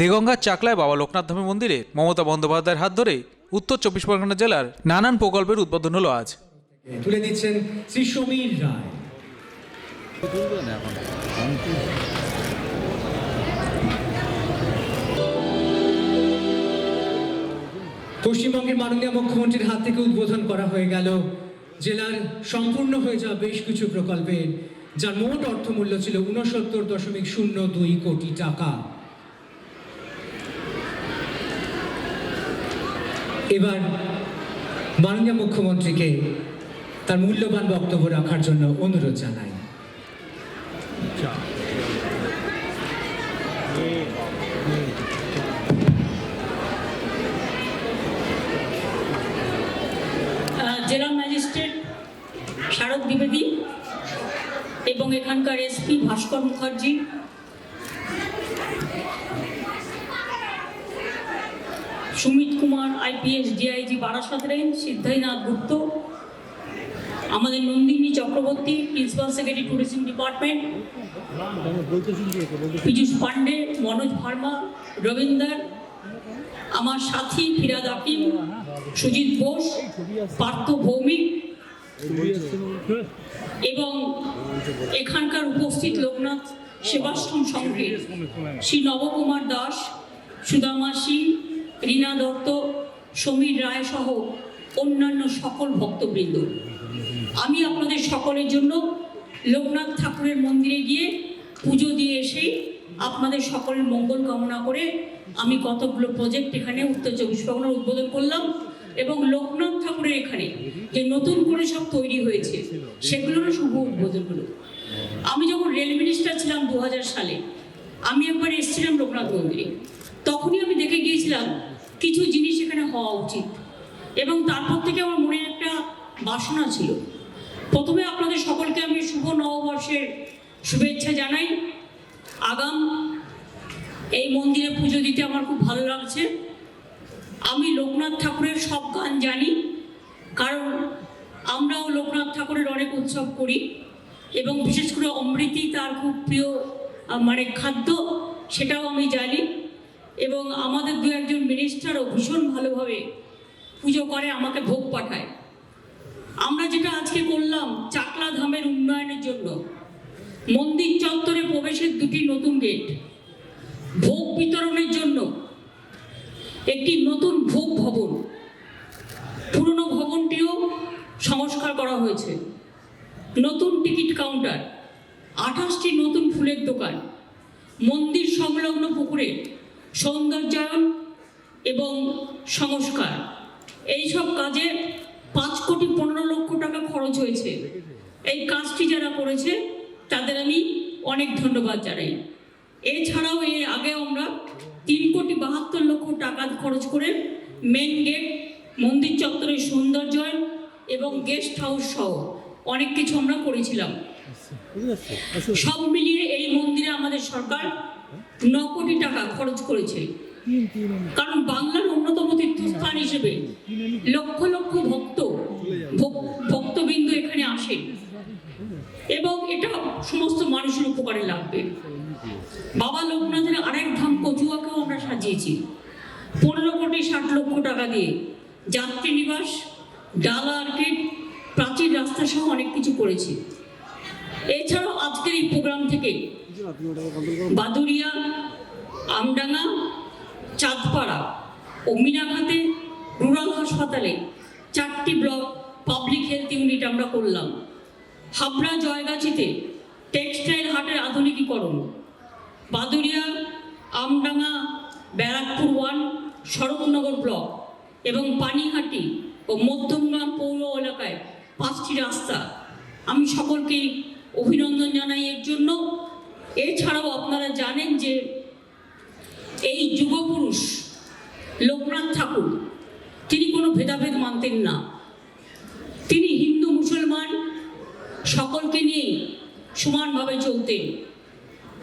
দেগঙ্গার চাকলায় বাবা লোকনাথ ধামী মন্দিরে মমতা বন্দ্যোপাধ্যায়ের হাত ধরে উত্তর চব্বিশ পরগনা জেলার নানান প্রকল্পের উদ্বোধন হলো আজ। তুলে দিচ্ছেন শ্রী সমীর রায়। পশ্চিমবঙ্গের মাননীয় মুখ্যমন্ত্রীর হাত থেকে উদ্বোধন করা হয়ে গেল। জেলার সম্পূর্ণ হয়ে যাওয়া বেশ কিছু প্রকল্পের যার মোট অর্থমূল্য ছিল উনসত্তর দশমিক শূন্য দুই কোটি টাকা। এবার মাননীয় মুখ্যমন্ত্রীকে তার মূল্যবান বক্তব্য রাখার জন্য অনুরোধ জানাই। জেলা ম্যাজিস্ট্রেট শারদ দ্বিবেদী এবং এখানকার SP Bhaskar Mukherjee IPS DIG Barasat range Siddhinath Gupta, আমাদের Nandini Chakraborty, principal secretary tourism department, Piyush Pandey Manoj Verma, Rabindar, আমার সাথী ফিরাদ আকিম সুজিত বোস পার্থ ভৌমিক এবং এখানকার উপস্থিত লোকনাথ সেবাশ্রম সংঘের শ্রী নবকুমার দাস, সুদামা সিং, রীনা দত্ত সমীর রায় সহ অন্যান্য সকল ভক্তবৃন্দ। আমি আপনাদের সকলের জন্য লোকনাথ ঠাকুরের মন্দিরে গিয়ে পুজো দিয়ে এসেই আপনাদের সকলের মঙ্গল কামনা করে আমি কতগুলো প্রজেক্ট এখানে উত্তর চব্বিশ পরগনার উদ্বোধন করলাম এবং লোকনাথ ঠাকুরের এখানে যে নতুন করে সব তৈরি হয়েছে, সেগুলোরও শুভ উদ্বোধন হলো। আমি যখন রেল মিনিস্টার ছিলাম দু হাজার সালে, আমি একবার এসেছিলাম লোকনাথ মন্দিরে। তখনই আমি দেখে গিয়েছিলাম কিছু জিনিস এখানে হওয়া উচিত। এবং তারপর থেকে আমার মনে একটা বাসনা ছিল। প্রথমে আপনাদের সকলকে আমি শুভ নববর্ষের শুভেচ্ছা জানাই। আগাম এই মন্দিরে পুজো দিতে আমার খুব ভালো লাগছে। আমি লোকনাথ ঠাকুরের সব গান জানি, কারণ আমরাও লোকনাথ ঠাকুরের অনেক উৎসব করি। এবং বিশেষ করে অমৃতি তার খুব প্রিয় মানে খাদ্য, সেটাও আমি জানি। এবং আমাদের দু একজন মিনিস্টারও ভীষণ ভালোভাবে পুজো করে, আমাকে ভোগ পাঠায়। আমরা যেটা আজকে করলাম চাকলা ধামের উন্নয়নের জন্য, মন্দির চত্বরে প্রবেশের দুটি নতুন গেট ভোগ বিতরণের জন্য একটি নতুন ভোগ ভবন। পুরনো ভবনটিও সংস্কার করা হয়েছে। নতুন টিকিট কাউন্টার আঠাশটি নতুন ফুলের দোকান, মন্দির সংলগ্ন পুকুরে সৌন্দর্যায়ন এবং সংস্কার। এই সব কাজে পাঁচ কোটি পনেরো লক্ষ টাকা খরচ হয়েছে। এই কাজটি যারা করেছে তাদের আমি অনেক ধন্যবাদ জানাই। এছাড়াও এর আগে আমরা তিন কোটি বাহাত্তর লক্ষ টাকা খরচ করে মেন গেট মন্দির চত্বরের সৌন্দর্যায়ন এবং গেস্ট হাউস সহ অনেক কিছু আমরা করেছিলাম। সব মিলিয়ে এই মন্দিরে আমাদের সরকার ন কোটি টাকা খরচ করেছে। কারণ বাংলার অন্যতম তীর্থস্থান হিসেবে লক্ষ লক্ষ ভক্ত ভক- ভক্তবৃন্দ এখানে আসে। এবং এটা সমস্ত মানুষের উপকারে লাগবে। বাবা লোকনাথের আরেক ধাম কচুয়াকেও আমরা সাজিয়েছি। পনেরো কোটি, ষাট লক্ষ টাকা দিয়ে। যাত্রী নিবাস, ডালা আর্কেড প্রাচীর রাস্তা সহ অনেক কিছু করেছি। এছাড়াও আজকের এই প্রোগ্রাম থেকে বাদুরিয়া আমডাঙ্গা, চাঁদপাড়া ও মিনাঘাতে রুরাল হাসপাতালে চারটি ব্লক পাবলিক হেলথ ইউনিট আমরা করলাম। হাবড়া জয়গাছিতে টেক্সটাইল হাটের আধুনিকীকরণ। বাদুরিয়া আমডাঙ্গা, ব্যারাকপুর ওয়ান শরৎনগর ব্লক এবং পানিহাটি ও মধ্যমগ্রাম পৌর এলাকায় পাঁচটি রাস্তা। আমি সকলকে অভিনন্দন জানাই এর জন্য। এছাড়াও আপনারা জানেন যে এই যুগপুরুষ লোকনাথ ঠাকুর, তিনি কোনো ভেদাভেদ মানতেন না। তিনি হিন্দু, মুসলমান, সকলকে নিয়ে সমানভাবে চলতেন।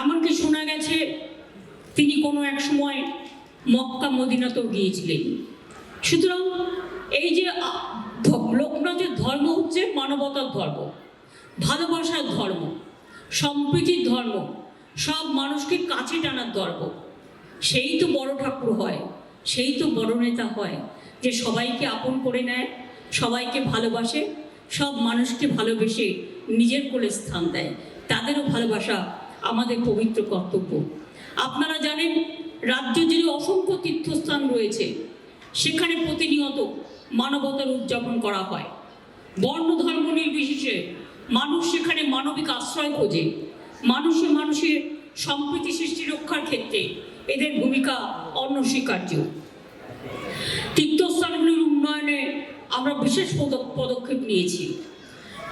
এমনকি শোনা গেছে, তিনি কোনো এক সময় মক্কা, মদিনাতেও গিয়েছিলেন। সুতরাং এই যে লোকনাথের ধর্ম হচ্ছে মানবতার ধর্ম, ভালোবাসার ধর্ম, সম্প্রীতির ধর্ম। সব মানুষকে কাছে টানার ধর্ম সেই তো বড় ঠাকুর হয়, সেই তো বড় নেতা হয়, যে সবাইকে আপন করে নেয়, সবাইকে ভালোবাসে, সব মানুষকে ভালোবেসে নিজের কোলে স্থান দেয়। তাদেরও ভালোবাসা আমাদের পবিত্র কর্তব্য। আপনারা জানেন, রাজ্য জুড়ে অসংখ্য তীর্থস্থান রয়েছে। সেখানে প্রতিনিয়ত মানবতার উদযাপন করা হয়। বর্ণ ধর্ম নির্বিশেষে মানুষ সেখানে মানবিক আশ্রয় খোঁজে। মানুষে মানুষের সম্প্রীতি সৃষ্টি রক্ষার ক্ষেত্রে এদের ভূমিকা অনস্বীকার্য। তীর্থস্থানগুলির উন্নয়নে আমরা বিশেষ পদ- পদক্ষেপ নিয়েছি।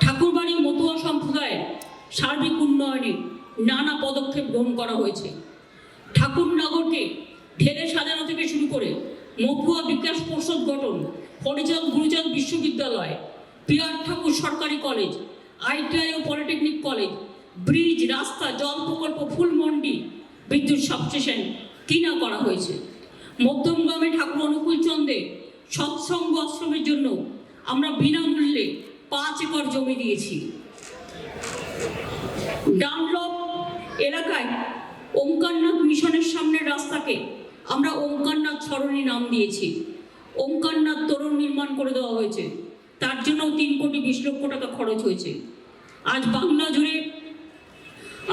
ঠাকুরবাড়ি মতুয়া সম্প্রদায়ের সার্বিক উন্নয়নে নানা পদক্ষেপ গ্রহণ করা হয়েছে। ঠাকুরনগরকে ঢেলে সাজানো থেকে শুরু করে মতুয়া বিকাশ পরিষদ গঠন হরিচাঁদ গুরুচাঁদ বিশ্ববিদ্যালয় পিয়ার ঠাকুর সরকারি কলেজ, আইটিআই ও পলিটেকনিক কলেজ ব্রিজ, রাস্তা জল প্রকল্প ফুলমন্ডি বিদ্যুৎ সাবস্টেশন কিনা করা হয়েছে। মধ্যমগ্রামে ঠাকুর অনুকূল চন্দ্রে সৎসঙ্গ আশ্রমের জন্য আমরা বিনামূল্যে পাঁচ একর জমি দিয়েছি। ডানলপ এলাকায় ওঙ্কারনাথ মিশনের সামনের রাস্তাকে আমরা ওঙ্কারনাথ সরণি নাম দিয়েছি। ওঙ্কারনাথ তোরণ নির্মাণ করে দেওয়া হয়েছে। তার জন্য তিন কোটি বিশ লক্ষ টাকা খরচ হয়েছে। আজ বাংলা জুড়ে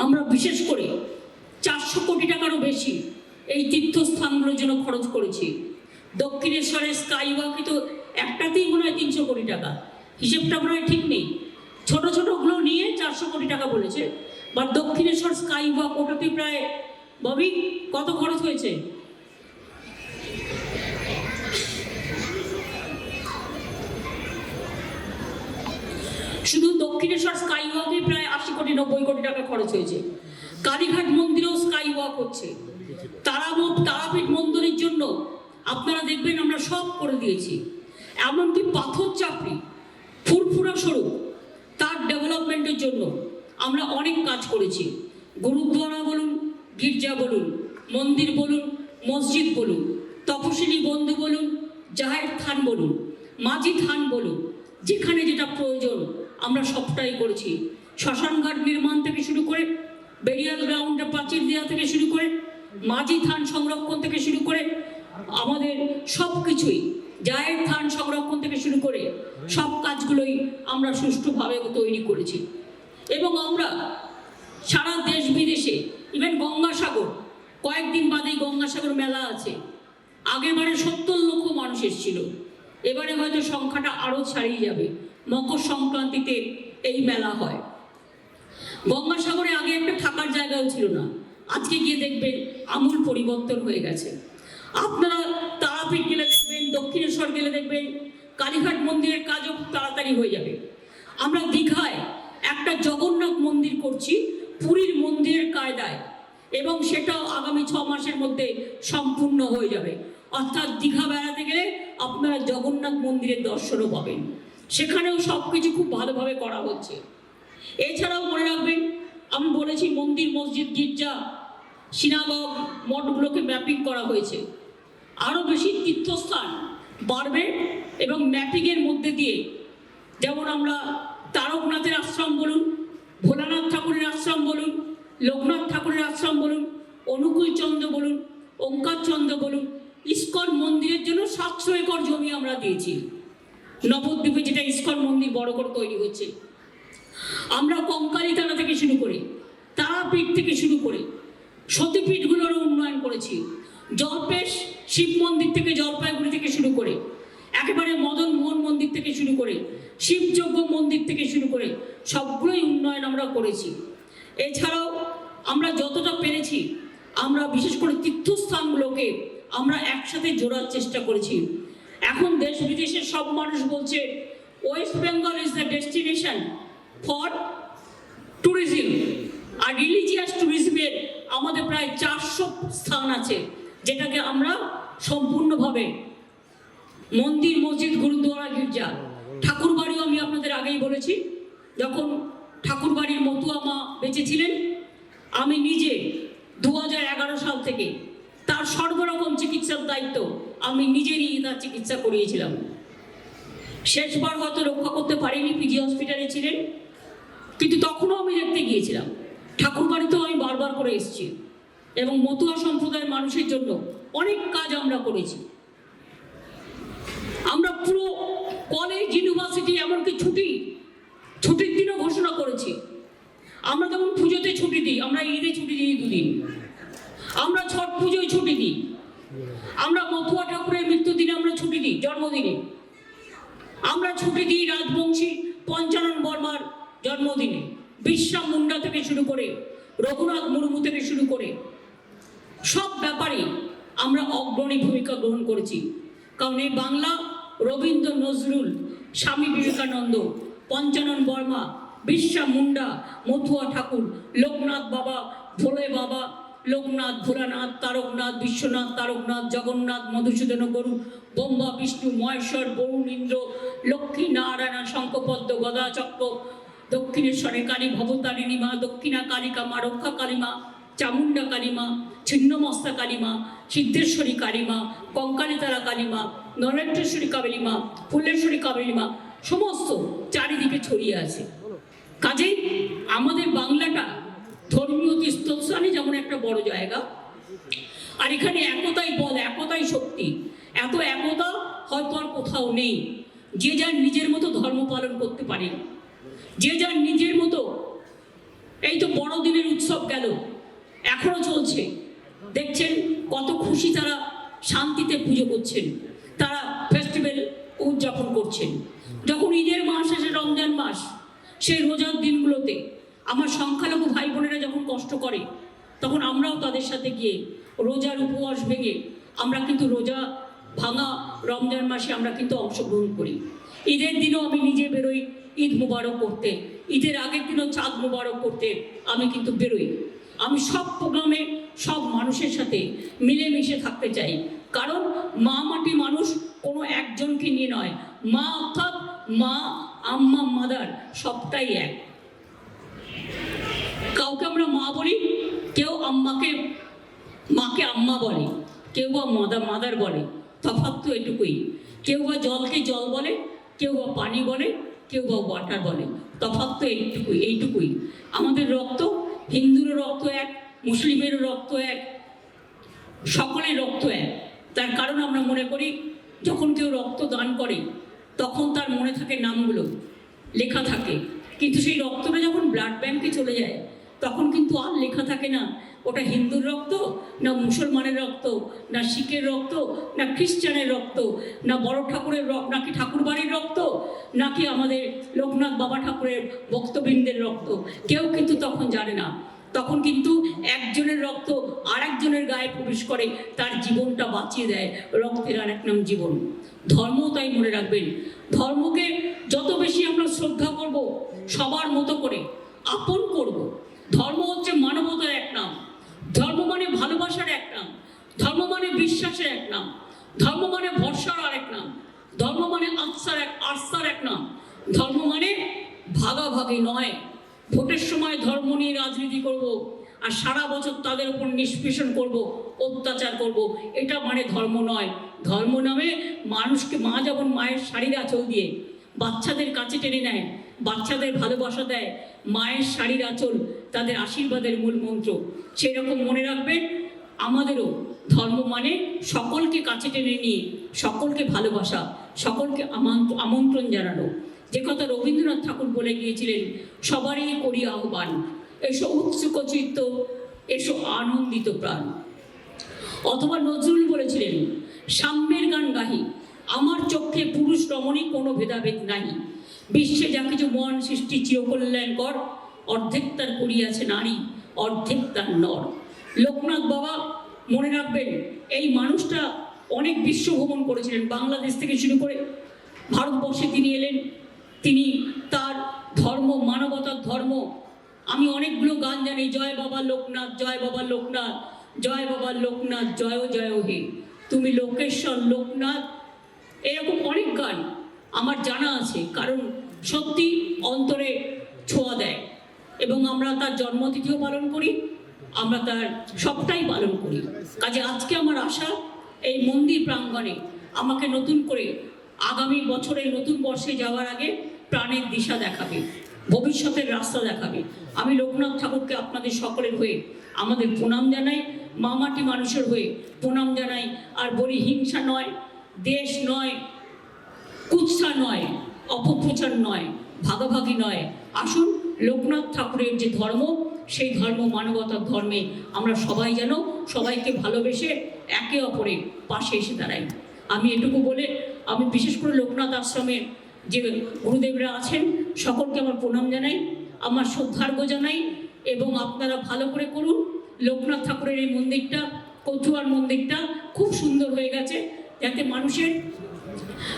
আমরা বিশেষ করে চারশো কোটি টাকারও বেশি এই তীর্থস্থানগুলোর জন্য খরচ করেছি। দক্ষিণেশ্বরের স্কাই তো একটাতেই মনে হয় তিনশো কোটি টাকা। হিসেবটা মনে হয় ঠিক নেই। ছোটো ছোটোগুলো নিয়ে চারশো কোটি টাকা বলেছে। বা দক্ষিণেশ্বর স্কাই ওয়াক ওটাতে প্রায় ববি, কত খরচ হয়েছে? শুধু দক্ষিণেশ্বর স্কাই ওয়াকে প্রায় আশি কোটি, নব্বই কোটি টাকা খরচ হয়েছে। কালীঘাট মন্দিরেও স্কাই ওয়াক হচ্ছে। তারামঠ তারাপীঠ মন্দিরের জন্য আপনারা দেখবেন আমরা সব করে দিয়েছি। এমনকি পাথর চাপড়ি, ফুরফুরা স্বরূপ, তার ডেভেলপমেন্টের জন্য আমরা অনেক কাজ করেছি। গুরুদ্বারা বলুন, গির্জা বলুন, মন্দির বলুন, মসজিদ বলুন, তপশিলি বন্ধু বলুন জাহের থান বলুন মাঝি থান বলুন, যেখানে যেটা প্রয়োজন আমরা সবটাই করেছি। শ্মশানঘাট নির্মাণ থেকে শুরু করে বেরিয়াল গ্রাউন্ডে প্রাচীর দেওয়া থেকে শুরু করে, মাঝি থান সংরক্ষণ থেকে শুরু করে, আমাদের সব কিছুই জায়ের থান সংরক্ষণ থেকে শুরু করে, সব কাজগুলোই আমরা সুষ্ঠুভাবে তৈরি করেছি। এবং আমরা সারা দেশ বিদেশে ইভেন গঙ্গাসাগর, কয়েকদিন বাদেই গঙ্গাসাগর মেলা আছে। আগেরবারে সত্তর লক্ষ মানুষ এসেছিল। এবারে হয়তো সংখ্যাটা আরও ছাড়িয়ে যাবে। মকর সংক্রান্তিতে এই মেলা হয়। গঙ্গাসাগরে আগে একটা থাকার জায়গাও ছিল না। আজকে গিয়ে দেখবেন আমূল পরিবর্তন হয়ে গেছে। আপনারা তারাপীঠ গেলে দেখবেন, দক্ষিণেশ্বর গেলে দেখবেন, কালীঘাট মন্দিরের কাজও তাড়াতাড়ি হয়ে যাবে। আমরা দীঘায় একটা জগন্নাথ মন্দির করছি, পুরীর মন্দিরের কায়দায়, এবং সেটাও আগামী ছ মাসের মধ্যে সম্পূর্ণ হয়ে যাবে। অর্থাৎ দীঘা বেড়াতে গেলে আপনারা জগন্নাথ মন্দিরের দর্শনও পাবেন। সেখানেও সব কিছু খুব ভালোভাবে করা হচ্ছে। এছাড়াও মনে রাখবেন, আমি বলেছি মন্দির, মসজিদ, গির্জা, সিনাগগ, মঠগুলোকে ম্যাপিং করা হয়েছে। আরও বেশি তীর্থস্থান বাড়বে এবং ম্যাপিংয়ের মধ্যে দিয়ে, যেমন আমরা তারকনাথের আশ্রম বলুন, ভোলানাথ ঠাকুরের আশ্রম বলুন, লোকনাথ ঠাকুরের আশ্রম বলুন অনুকূল চন্দ্র বলুন ওঙ্কার চন্দ্র বলুন, ইস্কন মন্দিরের জন্য সাতশো একর জমি আমরা দিয়েছি। নবদ্বীপে যেটা ইস্কন মন্দির বড় করে তৈরি হচ্ছে। আমরা কঙ্কালীতলা থেকে শুরু করে, তারাপীঠ থেকে শুরু করে সতীপীঠগুলোরও উন্নয়ন করেছি। জলপেশ শিব মন্দির থেকে, জলপাইগুড়ি থেকে শুরু করে, একেবারে মদন মোহন মন্দির থেকে শুরু করে, শিবযজ্ঞ মন্দির থেকে শুরু করে সবগুলোই উন্নয়ন আমরা করেছি। এছাড়াও আমরা যতটা পেরেছি, আমরা বিশেষ করে তীর্থস্থানগুলোকে আমরা একসাথে জোড়ার চেষ্টা করেছি। এখন দেশ বিদেশের সব মানুষ বলছে West Bengal is the destination for tourism R religious ট্যুরিজমের আমাদের প্রায় চারশো স্থান আছে, যেটাকে আমরা সম্পূর্ণভাবে মন্দির, মসজিদ গুরুদ্বারা গির্জা। ঠাকুরবাড়িও আমি আপনাদের আগেই বলেছি, যখন ঠাকুরবাড়ির মতুয়া মা বেঁচে ছিলেন, আমি নিজে দু সাল থেকে তার সর্বরকম চিকিৎসার দায়িত্ব আমি নিজেরই তার চিকিৎসা করিয়েছিলাম। শেষবার হয়তো রক্ষা করতে পারিনি পিজি হসপিটালে ছিলেন। কিন্তু তখনও আমি দেখতে গিয়েছিলাম। ঠাকুর বাড়িতেও আমি বারবার করে এসেছি এবং মতুয়া সম্প্রদায়ের মানুষের জন্য অনেক কাজ আমরা করেছি। আমরা পুরো কলেজ ইউনিভার্সিটি এমনকি ছুটি, ছুটির দিনও ঘোষণা করেছি। আমরা যেমন পুজোতে ছুটি দিই, আমরা ঈদে ছুটি দিই দুদিন। আমরা ছট পুজোয় ছুটি দিই। আমরা মথুয়া ঠাকুরের মৃত্যুদিনে আমরা ছুটি দিই, জন্মদিনে। আমরা ছুটি দিই রাজবংশী পঞ্চানন বর্মার জন্মদিনে। বিশ্রাম মুন্ডা থেকে শুরু করে, রঘুনাথ মুর্মু থেকে শুরু করে। সব ব্যাপারে আমরা অগ্রণী ভূমিকা গ্রহণ করেছি। কারণ এই বাংলা রবীন্দ্র নজরুল, স্বামী বিবেকানন্দ, পঞ্চানন বর্মা বিশ্বা মুন্ডা, মথুয়া ঠাকুর, লোকনাথ বাবা, ভোলে বাবা লোকনাথ, ভোলানাথ, তারকনাথ, বিশ্বনাথ, তারকনাথ, জগন্নাথ, মধুসূদন গরু, ব্রহ্মা, বিষ্ণু, মহেশ্বর বরুণ ইন্দ্র লক্ষ্মী নারায়ণা শঙ্কপদ্ম গদা চক্র দক্ষিণেশ্বরে কালী ভবতারিণী মা, দক্ষিণা কালিকা মা, রক্ষা কালীমা চামুন্ডা কালীমা ছিন্নমস্তা কালীমা সিদ্ধেশ্বরী কালীমা কঙ্কালীতারা কালীমা নরেন্দ্রেশ্বরী কাবেলীমা ফুলেশ্বরী কাবেলীমা সমস্ত চারিদিকে ছড়িয়ে আছে। কাজেই আমাদের বাংলাটা ধর্মীয় তীর্থস্থানে যেমন একটা বড় জায়গা। আর এখানে একতাই বল, একতাই শক্তি। এত একতা হয়তো আর কোথাও নেই। যে যার নিজের মতো ধর্ম পালন করতে পারে। যে যার নিজের মতো, এই তো বড়দিনের উৎসব গেল, এখনও চলছে। দেখছেন কত খুশি তারা শান্তিতে পুজো করছেন। তারা ফেস্টিভ্যাল উদযাপন করছেন। যখন ঈদের মাস আসে, রমজান মাস, সেই রোজার দিনগুলোতে আমার সংখ্যালঘু ভাই বোনেরা যখন কষ্ট করে, তখন আমরাও তাদের সাথে গিয়ে রোজার উপবাস ভেঙে, আমরা কিন্তু রোজা ভাঙা রমজান মাসে আমরা কিন্তু অংশগ্রহণ করি। ঈদের দিনও আমি নিজে বেরোই, ঈদ মুবারক করতে। ঈদের আগের দিনও চাঁদ মুবারক করতে আমি কিন্তু বেরোই। আমি সব প্রোগ্রামে সব মানুষের সাথে মিলেমিশে থাকতে চাই। কারণ মা মাটি মানুষ কোনো একজনকে নিয়ে নয়। মা অর্থাৎ মা, আম্মা, মাদার সবটাই এক কাউকে আমরা মা বলি কেউ আম্মাকে, মাকে আম্মা বলে, কেউ বা মাদার মাদার বলে, তফাৎ তো এটুকুই। কেউ বা জলকে জল বলে, কেউ বা পানি বলে, কেউ বা ওয়াটার বলে। তফাৎ তো এইটুকুই এইটুকুই। আমাদের রক্ত, হিন্দুরও রক্ত এক, মুসলিমেরও রক্ত এক, সকলের রক্ত এক। তার কারণ আমরা মনে করি, যখন কেউ রক্ত দান করে, তখন তার মনে থাকে নামগুলো, লেখা থাকে। কিন্তু সেই রক্তটা যখন ব্লাড ব্যাংকে চলে যায় তখন কিন্তু আর লেখা থাকে না। ওটা হিন্দুর রক্ত, না মুসলমানের রক্ত, না শিখের রক্ত, না খ্রিস্টানের রক্ত, না বড় ঠাকুরের রক্ত নাকি ঠাকুর বাড়ির রক্ত নাকি আমাদের লোকনাথ বাবা ঠাকুরের ভক্তবৃন্দের রক্ত। কেউ কিন্তু তখন জানে না। তখন কিন্তু একজনের রক্ত আর একজনের গায়ে প্রবেশ করে, তার জীবনটা বাঁচিয়ে দেয় রক্তের আর এক নাম জীবন। ধর্ম তাই মনে রাখবেন। ধর্মকে যত বেশি আমরা শ্রদ্ধা করব, সবার মতো করে আপন করব ধর্ম হচ্ছে মানবতার এক নাম। ধর্ম মানে ভালোবাসার এক নাম। ধর্ম মানে বিশ্বাসের এক নাম। ধর্ম মানে ভরসার আরেক নাম। ধর্ম মানে আস্থার এক আস্থার এক নাম। ধর্ম মানে ভাগাভাগি নয়। ভোটের সময় ধর্ম নিয়ে রাজনীতি করব আর সারা বছর তাদের উপর নিষ্পেষণ করব, অত্যাচার করব। এটা মানে ধর্ম নয়। ধর্ম নামে মানুষকে মা যেমন মায়ের শাড়ির আঁচল দিয়ে বাচ্চাদের কাছে টেনে নেয় বাচ্চাদের ভালোবাসা দেয়, মায়ের শাড়ির আঁচল, তাদের আশীর্বাদের মূল মন্ত্র। সেই রকম মনে রাখবেন, আমাদেরও ধর্ম মানে সকলকে কাছে টেনে নিয়ে, সকলকে ভালোবাসা, সকলকে আমন্ত্র- আমন্ত্রণ জানানো। যে কথা রবীন্দ্রনাথ ঠাকুর বলে গিয়েছিলেন, সবারই করি আহ্বান, এসো উৎসুক চিত্ত, এসো আনন্দিত প্রাণ। অথবা নজরুল বলেছিলেন, সাম্যের গান গাহি, আমার চোখে পুরুষ রমণী কোনো ভেদাভেদ নাই বিশ্বে যা কিছু মন সৃষ্টি চিরকল্যাণকর অর্ধেক তার করিয়াছে নারী, অর্ধেক তার নর। লোকনাথ বাবা, মনে রাখবেন, এই মানুষটা অনেক বিশ্ব ভ্রমণ করেছিলেন, বাংলাদেশ থেকে শুরু করে ভারতবর্ষে তিনি এলেন। তিনি তার ধর্ম, মানবতার ধর্ম। আমি অনেকগুলো গান জানি, জয় বাবা লোকনাথ, জয় বাবা লোকনাথ, জয় বাবা লোকনাথ, জয় জয় হে। তুমি লোকেশ্বর, লোকনাথ, এরকম অনেক গান। আমার জানা আছে, কারণ সত্যি অন্তরে ছোঁয়া দেয়। এবং আমরা তার জন্মতিথিও পালন করি, আমরা তার সবটাই পালন করি। কাজে আজকে আমার আশা, এই মন্দির প্রাঙ্গণে আমাকে নতুন করে আগামী বছরে, নতুন বর্ষে যাওয়ার আগে প্রাণের দিশা দেখাবে, ভবিষ্যতের রাস্তা দেখাবে। আমি লোকনাথ ঠাকুরকে আপনাদের সকলের হয়ে আমাদের প্রণাম জানাই মামাটি মানুষের হয়ে প্রণাম জানাই। আর বলি, হিংসা নয়, দেশ নয় কুৎসা নয়, অপপ্রচার নয়, ভাগাভাগি নয়। আসুন, লোকনাথ ঠাকুরের যে ধর্ম, সেই ধর্ম মানবতার ধর্মে আমরা সবাই যেন সবাইকে ভালোবেসে একে অপরের পাশে এসে দাঁড়াই। আমি এটুকু বলে, আমি বিশেষ করে লোকনাথ আশ্রমের যে গুরুদেবরা আছেন, সকলকে আমার প্রণাম জানাই, আমার শ্রদ্ধার্ঘ্য জানাই, এবং আপনারা ভালো করে করুন, লোকনাথ ঠাকুরের এই মন্দিরটা, কচুয়ার মন্দিরটা খুব সুন্দর হয়ে গেছে, যাতে মানুষের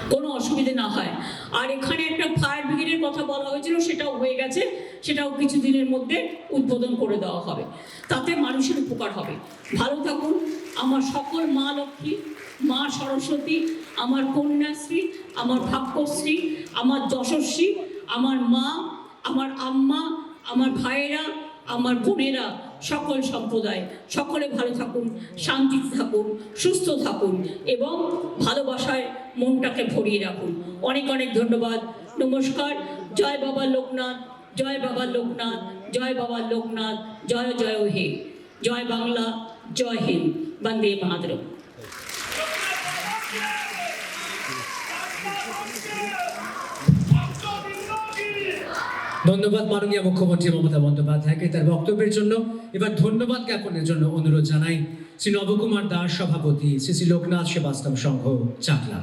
কোনো অসুবিধে না হয়। আর এখানে একটা ফায়ার ব্রিগেডের কথা বলা হয়েছিল, সেটাও হয়ে গেছে। সেটাও কিছু দিনের মধ্যে উদ্বোধন করে দেওয়া হবে। তাতে মানুষের উপকার হবে। ভালো থাকুন। আমার সকল মা লক্ষ্মী, মা সরস্বতী, আমার কন্যাশ্রী, আমার ভাগ্যশ্রী, আমার যশস্বী, আমার মা, আমার আম্মা, আমার ভাইয়েরা, আমার বোনেরা সকল সম্প্রদায়, সকলে ভালো থাকুন, শান্তিতে থাকুন, সুস্থ থাকুন এবং ভালোবাসায় মনটাকে ভরিয়ে রাখুন। অনেক অনেক ধন্যবাদ। নমস্কার। জয় বাবা লোকনাথ, জয় বাবা লোকনাথ, জয় বাবা লোকনাথ, জয় জয় হে। জয় বাংলা, জয় হিন্দ। বন্দে মাতরম। ধন্যবাদ মাননীয় মুখ্যমন্ত্রী মমতা বন্দ্যোপাধ্যায়কে তার বক্তব্যের জন্য। এবার ধন্যবাদ জ্ঞাপনের জন্য অনুরোধ জানাই শ্রী নবকুমার দাস সভাপতি শ্রী শ্রী লোকনাথ সেবাশ্রম সংঘ, চাকলা।